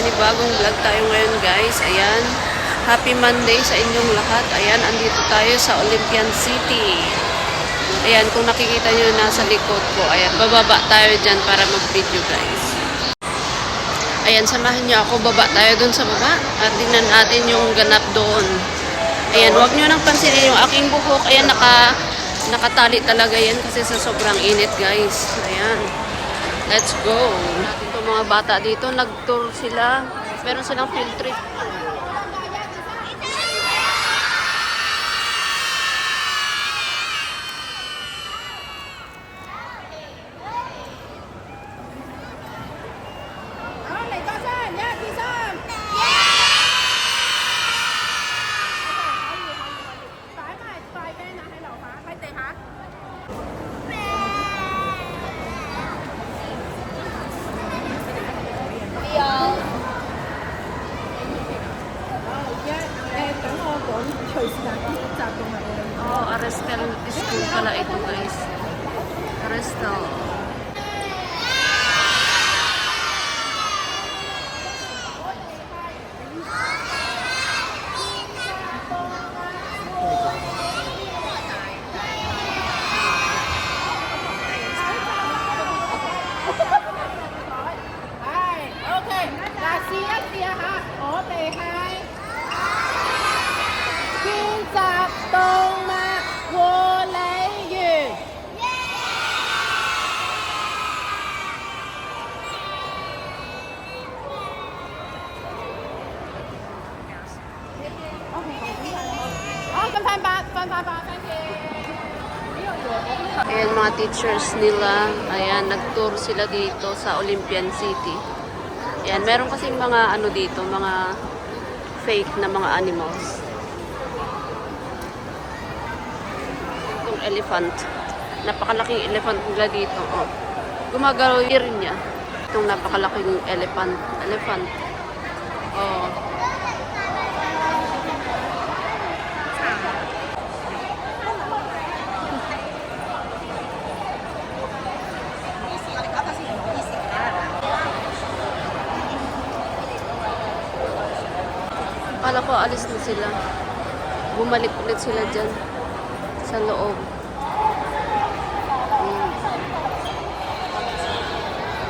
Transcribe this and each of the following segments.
panibagong vlog tayo ngayon guys. Ayan. Happy Monday sa inyong lahat. Ayan, andito tayo sa Olympian City. Ayan, kung nakikita nyo nasa likod ko, ayan, bababa tayo dyan para mag-video guys. Ayan, samahan nyo ako, baba tayo dun sa baba at tingnan natin yung ganap doon. Ayan, huwag nyo nang pansinin yung aking buhok. Ayan, naka, nakatali talaga yan kasi sa sobrang init guys. Ayan. Let's go. Ito mga bata dito, nag-tour sila. Meron silang field trip. Teachers nila. Ayan, nag-tour sila dito sa Olympian City. Ayan, meron kasing mga ano dito, mga fake na mga animals. Itong elephant. Napakalaking elephant nila dito. Oh. Gumagalaw niya. Itong napakalaking elephant. Elephant. Oh. Akala ko alis na sila. Bumalik ulit sila dyan. Sa loob.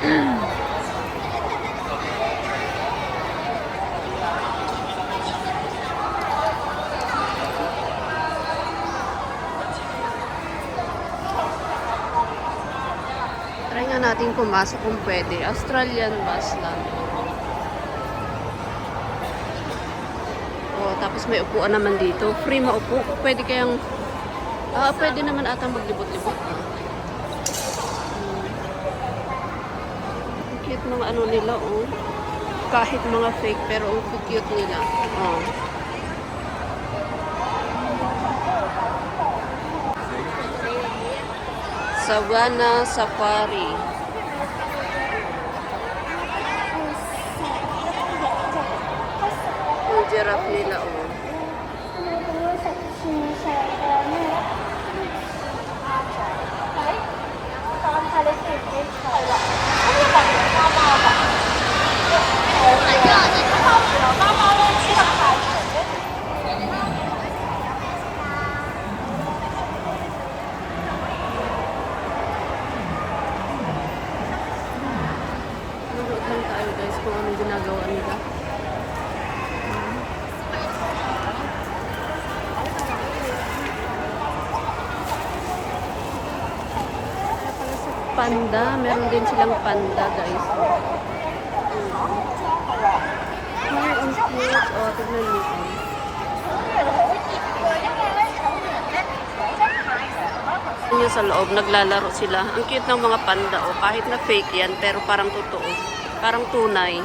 Mm. Try nga natin pumasok kung pwede. Australian bus lang. Tapos may upuan naman dito. Free maupo. Pwede kayang... Ah, pwede naman ata maglibot-libot. Hmm. Ang Cute mga ano nila, oh. Kahit mga fake, pero ang cute nila. Oh. Savannah Safari. Yung giraffe nila, oh. Nanood lang tayo guys kung anong ginagawa nila. Panda, meron din silang panda guys. Ay, ang cute. O, oh, tignan niyo. Yun sa loob, naglalaro sila. Ang cute ng mga panda, o. Kahit na fake yan, pero parang totoo. Parang tunay.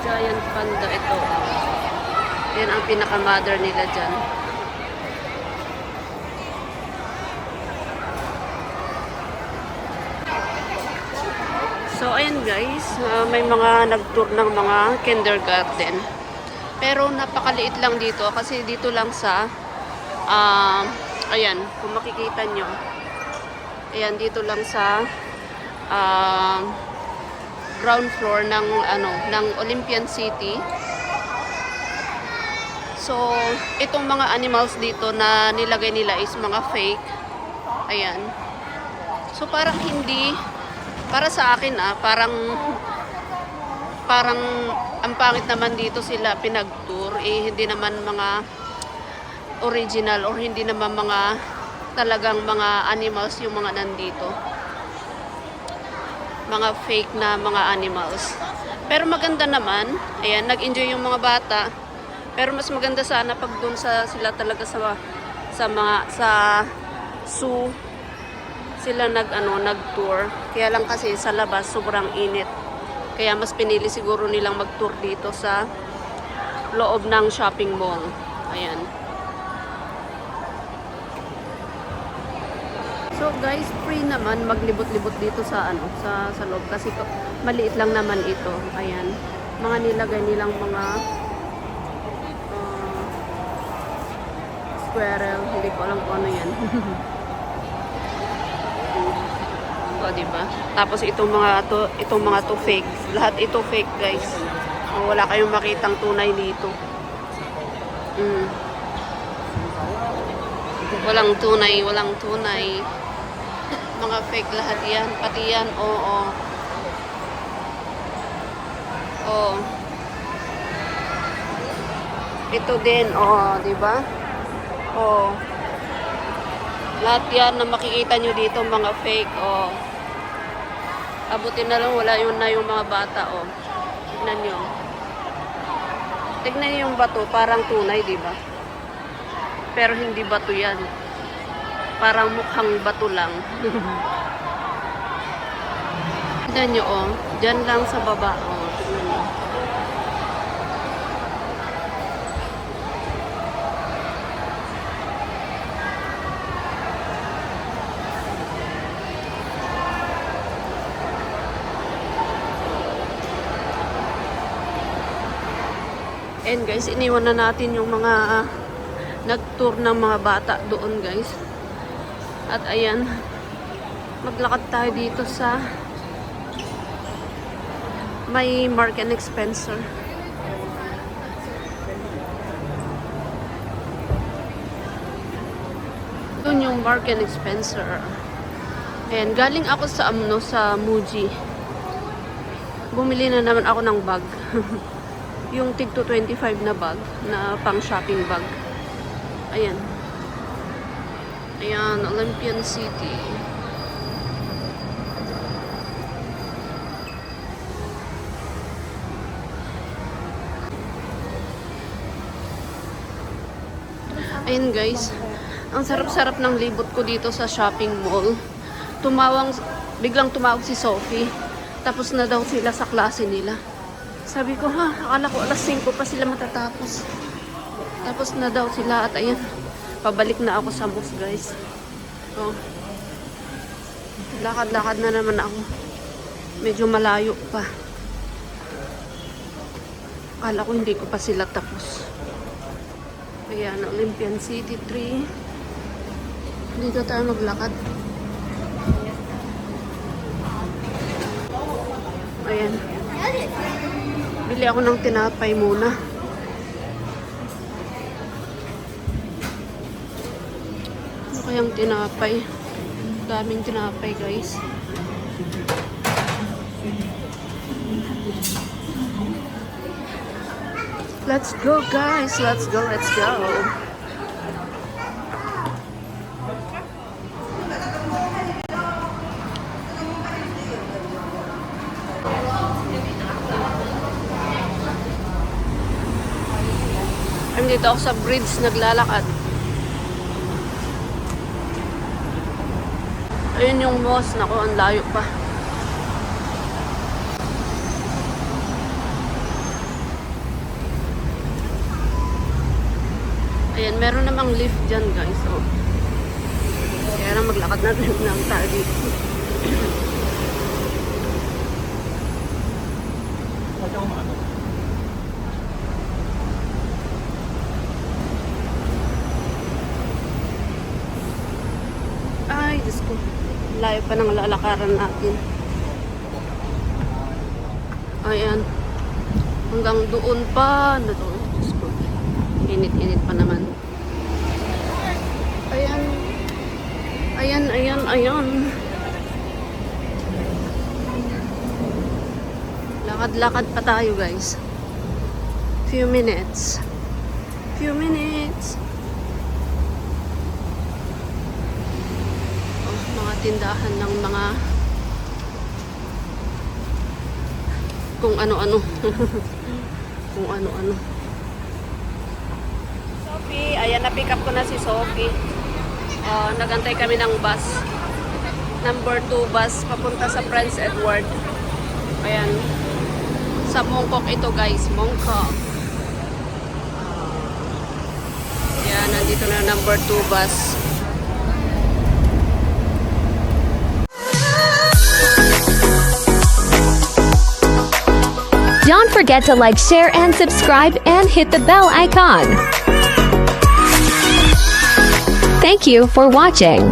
Giant panda ito. Yan ang pinaka-mother nila dyan. So, ayan guys, ah, may mga nag-tour ng mga kindergarten. Pero napakaliit lang dito kasi dito lang sa, ah, ayan, kung makikita nyo, ayan, dito lang sa ah, ground floor ng, ano, ng Olympian City. So, itong mga animals dito na nilagay nila is mga fake. Ayan. So, parang hindi, para sa akin ah, parang, parang, ang pangit naman dito sila pinag-tour, eh, hindi naman mga original or hindi naman mga talagang mga animals yung mga nandito. Mga fake na mga animals. Pero maganda naman, ayan, nag-enjoy yung mga bata. Pero mas maganda sana pag doon sa sila talaga sa sa mga sa zoo sila nag ano nag-tour. Kaya lang kasi sa labas sobrang init. Kaya mas pinili siguro nilang mag-tour dito sa loob ng shopping mall. Ayan. So guys, free naman maglibot-libot dito sa ano, sa sa loob kasi maliit lang naman ito. Ayan. Mga nilagay nilang mga squirrel, hindi ko alam kung ano 'yan. o, di ba? Tapos itong mga to, itong mga to fake. Lahat ito fake, guys. O, wala kayong makitang tunay dito. Mm. Walang tunay, walang tunay. Mga fake lahat yan. Pati yan, oo. Oo. Ito din, oo, di ba? Oo. Lahat yan na makikita nyo dito, mga fake, oo. Abutin na lang, wala yun na yung mga bata, oh. Tignan nyo. Tignan nyo yung bato, parang tunay, di ba? Pero hindi bato yan. Parang mukhang bato lang. Tignan nyo, oh. Diyan lang sa baba, oh. Tignan nyo. And guys, iniwan na natin yung mga ah, nag-tour ng mga bata doon guys. At ayan, maglakad tayo dito sa may Mark and Spencer. Doon yung Mark and Spencer. And galing ako sa amno sa Muji. Bumili na naman ako ng bag. yung tig to 25 na bag na pang shopping bag. Ayan. Ayan, Olympian City. Ayan guys, ang sarap-sarap ng libot ko dito sa shopping mall. Tumawang, biglang tumawag si Sophie. Tapos na daw sila sa klase nila. Sabi ko, ha, akala ko alas 5 pa sila matatapos. Tapos na daw sila at ayan, pabalik na ako sa bus guys. Oh. Lakad-lakad na naman ako. Medyo malayo pa. Akala ko hindi ko pa sila tapos. Ayan, Olympian City 3. Dito tayo maglakad. Ayan. Bili ako ng tinapay muna. Ano kayang tinapay? Daming tinapay, guys. Let's go, guys. Let's go, let's go. Ako sa bridge naglalakad. Ayun yung mosque. Naku, ang layo pa. Ayan, meron namang lift dyan, guys. Oh. Kaya na maglakad natin lang tayo dito. Ay, Diyos ko. Layo pa ng lalakaran natin. Ayan. Hanggang doon pa. Ano ko. Init-init pa naman. Ayan. Ayan, ayan, ayan. Lakad-lakad pa tayo, guys. Few minutes. Few minutes. Oh, mga tindahan ng mga kung ano-ano. kung ano-ano. Sophie, ayan na pick up ko na si Sophie. Uh, nagantay kami ng bus. Number 2 bus papunta sa Prince Edward. Ayan. Sa Mongkok ito guys, Mongkok. Ayan, nandito na number 2 bus. Forget to like, share, and subscribe and hit the bell icon. Thank you for watching.